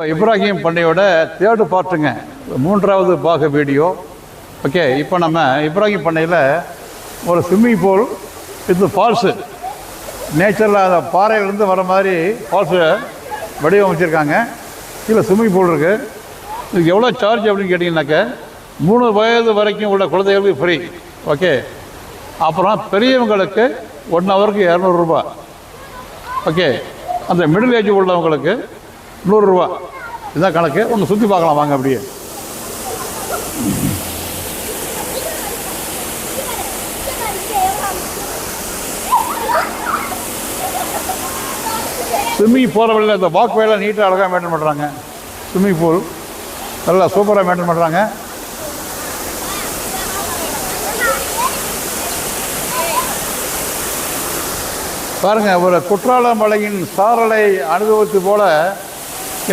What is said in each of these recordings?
இப்போ இப்ராஹிம் பண்ணையோட தேர்டு பார்ட்டுங்க. மூன்றாவது பாக வீடியோ. ஓகே இப்போ நம்ம இப்ராஹிம் பண்ணையில் ஒரு ஸ்விம்மிங் பூல் இது ஃபால்ஸு நேச்சரில் அந்த பாறையிலேருந்து வர மாதிரி ஃபால்ஸு வடிவமைச்சிருக்காங்க. இல்லை ஸ்விம்மிங் பூல் இருக்குது இதுக்கு எவ்வளோ சார்ஜ் அப்படின்னு கேட்டிங்கனாக்க மூணு வயது வரைக்கும் உள்ள குழந்தைகளுக்கு ஃப்ரீ ஓகே அப்புறம் பெரியவங்களுக்கு ஒன் ஹவருக்கு இரநூறுபா ஓகே அந்த மிடில் ஏஜ் உள்ளவங்களுக்கு நூறுரூவா. இதுதான் கணக்கு. ஒன்று சுற்றி பார்க்கலாம். வாங்க அப்படியே. ஸ்விம்மிங் போகிற வழியில் இந்த வாக் வேலாம் நீட்டாக அழகாக மெயின்டைன் பண்ணுறாங்க ஸ்விம்மிங் பூல் நல்லா சூப்பராக மெயின்டைன் பண்ணுறாங்க பாருங்கள் ஒரு குற்றால மலையின் சாரலை அனுபவத்து போல்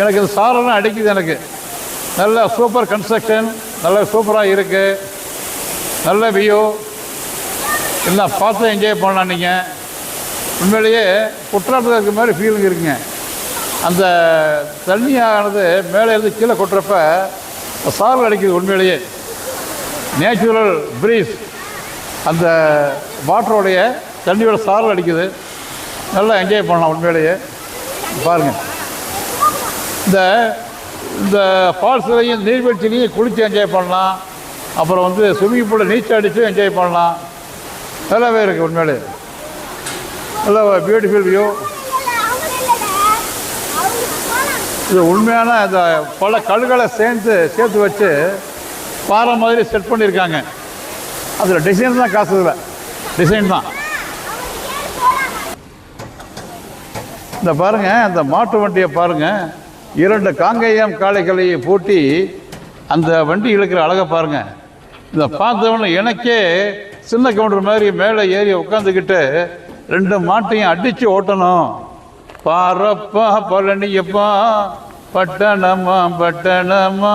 எனக்கு இந்த சாரணம் அடிக்குது எனக்கு. நல்ல சூப்பர் கன்ஸ்ட்ரக்ஷன் நல்ல சூப்பராக இருக்குது நல்ல வியூ எல்லாம் பார்த்து என்ஜாய் பண்ணலாம் நீங்கள் உண்மையிலேயே குற்றாலத்தில் இருக்கிற மாதிரி ஃபீலிங் இருக்குங்க. அந்த தண்ணியானது மேலே இருந்து கீழே கொட்டுறப்ப சாரல் அடிக்குது உண்மையிலேயே. நேச்சுரல் ப்ரீஸ் அந்த வாட்டருடைய தண்ணியோட சாரல் அடிக்குது. நல்லா என்ஜாய் பண்ணலாம் உண்மையிலேயே. பாருங்கள் இந்த இந்த ஃபால்ஸ்லையும் நீர்வீழ்ச்சிலையும் குளித்து என்ஜாய் பண்ணலாம். அப்புறம் வந்து ஸ்விம்மிங் பூலில் நீச்சல் அடித்து என்ஜாய் பண்ணலாம். நல்லாவே இருக்குது உண்மையிலே. நல்ல பியூட்டிஃபுல் வியூ இது உண்மையான இந்த பல கல்களை சேர்ந்து சேர்த்து வச்சு பாறை மாதிரி செட் பண்ணியிருக்காங்க. அதில் டிசைன் தான் காசு இல்லை டிசைன் தான். இந்த பாருங்கள் அந்த மாட்டு வண்டியை பாருங்கள் இரண்டு காங்கேயம் காளைகளை பூட்டி அந்த வண்டி இழுக்கிற அழகை பாருங்கள் இந்த பார்த்தவொன்னே எனக்கே சின்ன கவுண்டர் மாதிரி மேலே ஏறி உட்காந்துக்கிட்டு ரெண்டு மாட்டையும் அடித்து ஓட்டணும். பாரப்பா பழனியப்பா பட்டணமா பட்டணமா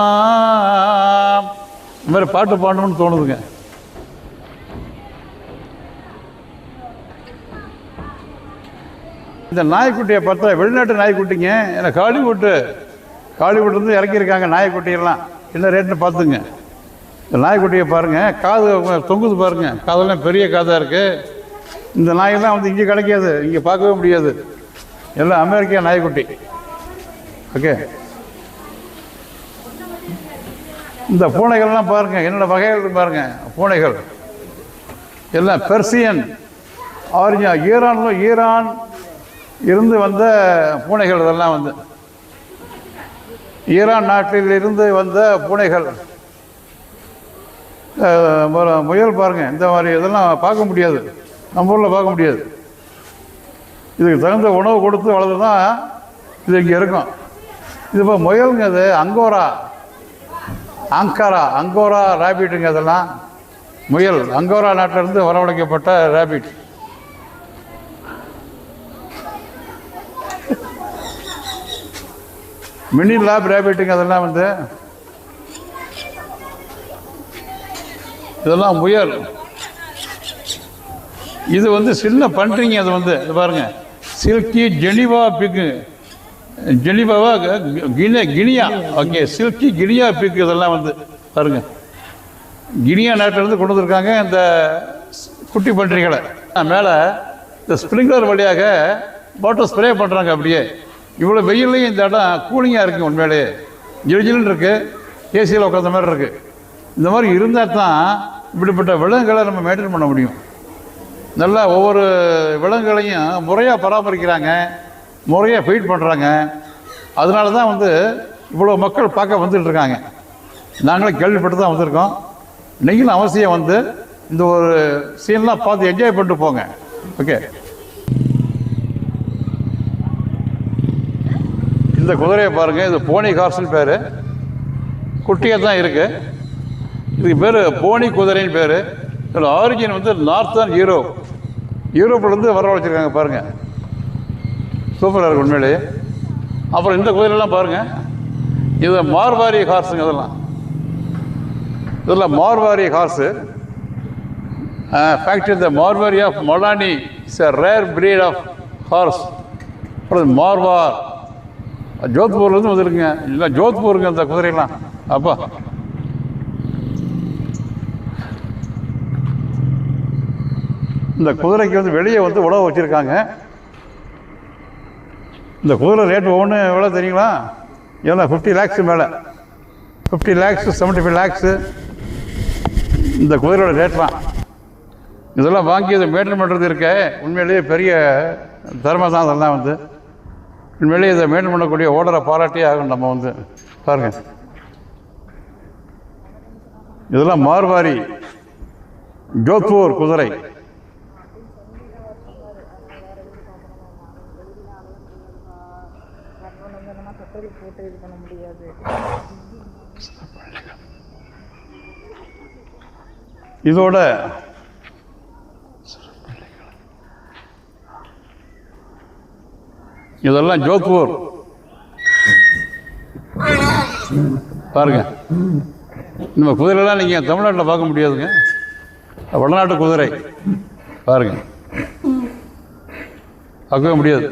இந்த மாதிரி பாட்டு பாடணும்னு தோணுதுங்க. இந்த நாய்க்குட்டியை பார்த்தா வெளிநாட்டு நாய்க்குட்டிங்க. ஏன்னா ஹாலிவுட்டு ஹாலிவுட்லேருந்து இறக்கியிருக்காங்க நாய்க்குட்டியெல்லாம் என்ன ரேட்டுன்னு பார்த்துங்க. இந்த நாய்க்குட்டியை பாருங்கள் காது தொங்குது பாருங்கள் காதெல்லாம் பெரிய காதாக இருக்குது இந்த நாயெல்லாம் வந்து இங்கே கிடைக்காது. இங்கே பார்க்கவே முடியாது. எல்லாம் அமெரிக்கா நாய்க்குட்டி. ஓகே. இந்த பூனைகள்லாம் பாருங்கள் என்னென்ன வகைகள் பாருங்கள் பூனைகள். எல்லாம் பெர்சியன். ஆரிஜின் ஈரானில் ஈரான் இருந்து வந்த பூனைகள் இதெல்லாம் வந்து. ஈரான் நாட்டில் இருந்து வந்த பூனைகள். முயல் பாருங்கள் இந்த மாதிரி இதெல்லாம் பார்க்க முடியாது. நம்ம ஊரில் பார்க்க முடியாது. இதுக்கு தகுந்த உணவு கொடுத்து வளர்த்து தான் இது இங்கே இருக்கும். இது இப்போ முயலுங்க அது அங்கோரா. அங்காரா அங்கோரா ரேபிட்டுங்க அதெல்லாம் முயல் அங்கோரா நாட்டிலிருந்து வரவழைக்கப்பட்ட ரேபிட் மினி லேப் ரேபிட்டுங்க அதெல்லாம் வந்து இதெல்லாம் முயல். இது வந்து சின்ன பன்றிங்க அது வந்து. இது பாருங்க. Silky Geneva pig ஜெனிவாவா guinea guinea. Okay silky guinea pig இதெல்லாம் வந்து பாருங்க. கினியா நாட்டிலேருந்து கொண்டு வந்திருக்காங்க இந்த குட்டி பன்றிகளை. மேலே இந்த ஸ்ப்ரிங்க்லர் வழியாக வாட்டர் ஸ்ப்ரே பண்ணுறாங்க அப்படியே. இவ்வளோ வெயிலையும் இந்த இடம் கூலிங்காக இருக்குது உண்மையிலேயே ஜில்ஜில்னு இருக்குது ஏசியில் உட்காந்த மாதிரி இருக்குது இந்த மாதிரி இருந்தால் தான் இப்படிப்பட்ட விலங்குகளை நம்ம மெயின்டைன் பண்ண முடியும். நல்லா ஒவ்வொரு விலங்குகளையும் முறையாக பராமரிக்கிறாங்க. முறையாக ஃபீட் பண்ணுறாங்க அதனால தான் வந்து இவ்வளோ மக்கள் பார்க்க வந்துட்டுருக்காங்க நாங்களும் கேள்விப்பட்டு தான் வந்திருக்கோம். நீங்களும் அவசியம் வந்து இந்த ஒரு சீன்லாம் பார்த்து என்ஜாய் பண்ணிட்டு போங்க. ஓகே இந்த குதிரையை பாருங்கள் இது போனி ஹார்ஸ்னு பேர். குட்டியாக தான் இருக்குது இதுக்கு பேர் போனி குதிரைன்னு பேர். இதோட ஆரிஜின் வந்து நார்த்தன் யூரோப் யூரோப்லேருந்து வரவழைச்சிருக்காங்க பாருங்கள் சூப்பராக இருக்கும் உண்மையிலேயே அப்புறம் இந்த குதிரைலாம் பாருங்கள் இது மார்வாரி ஹார்ஸுங்க இதெல்லாம் இதெல்லாம் Marwari horse factory the Marwari of Malani it's a rare breed of horse அப்புறம் மார்வார் ஜோத்பூர்லேருந்து வந்துருக்குங்க. இல்லை ஜோத்பூருங்க அந்த குதிரையெல்லாம். அப்பா. இந்த குதிரைக்கு வந்து வெளியே வந்து உழவு வச்சுருக்காங்க. இந்த குதிரை ரேட் ஒவ்வொன்று எவ்வளோ தெரியுங்களா? எவ்வளோ ஃபிஃப்டி லேக்ஸ் மேலே. Fifty lakhs seventy five lakhs இந்த குதிரையோட ரேட்லாம் இதெல்லாம் வாங்கி இதை மெயின்டைன் பண்ணுறது இருக்க. உண்மையிலேயே பெரிய தர்மதான் அதெல்லாம் வந்து. உண்மையிலேயே இதை மெயின்டைன் பண்ணக்கூடிய ஓடரை பாராட்டியே ஆகும் நம்ம வந்து. பாருங்கள் இதெல்லாம் மார்வாரி ஜோத்பூர் குதிரை. இதோட இதெல்லாம் ஜோத்பூர் பாருங்க. நம்ம குதிரைலாம் நீங்கள் தமிழ்நாட்டில் பார்க்க முடியாதுங்க. வடநாட்டு குதிரை. பாருங்க. பார்க்கவே முடியாது.